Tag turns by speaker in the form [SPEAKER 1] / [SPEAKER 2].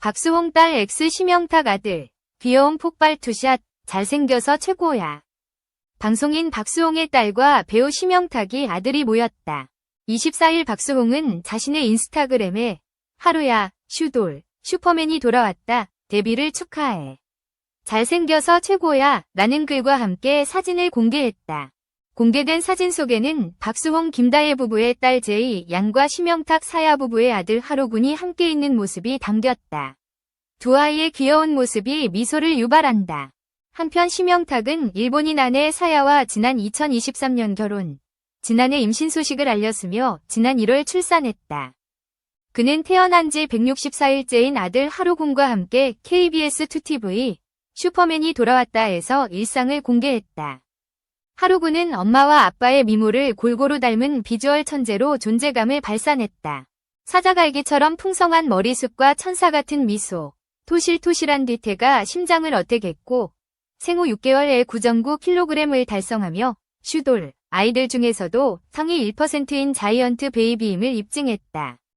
[SPEAKER 1] 박수홍 딸 X 심영탁 아들. 귀여운 폭발 투샷. 잘생겨서 최고야. 방송인 박수홍의 딸과 배우 심영탁이 아들이 모였다. 24일 박수홍은 자신의 인스타그램에 하루야, 슈돌, 슈퍼맨이 돌아왔다. 데뷔를 축하해. 잘생겨서 최고야 라는 글과 함께 사진을 공개했다. 공개된 사진 속에는 박수홍 김다혜 부부의 딸 제이 양과 심영탁 사야 부부의 아들 하루군이 함께 있는 모습이 담겼다. 두 아이의 귀여운 모습이 미소를 유발한다. 한편 심영탁은 일본인 아내 사야와 지난 2023년 결혼, 지난해 임신 소식을 알렸으며 지난 1월 출산했다. 그는 태어난 지 164일째인 아들 하루군과 함께 KBS 2TV 슈퍼맨이 돌아왔다에서 일상을 공개했다. 하루군은 엄마와 아빠의 미모를 골고루 닮은 비주얼 천재로 존재감을 발산했다. 사자갈기처럼 풍성한 머리숱과 천사 같은 미소, 토실토실한 뒤태가 심장을 어택했고 생후 6개월에 9.9kg을 달성하며 슈돌, 아이들 중에서도 성이 1%인 자이언트 베이비임을 입증했다.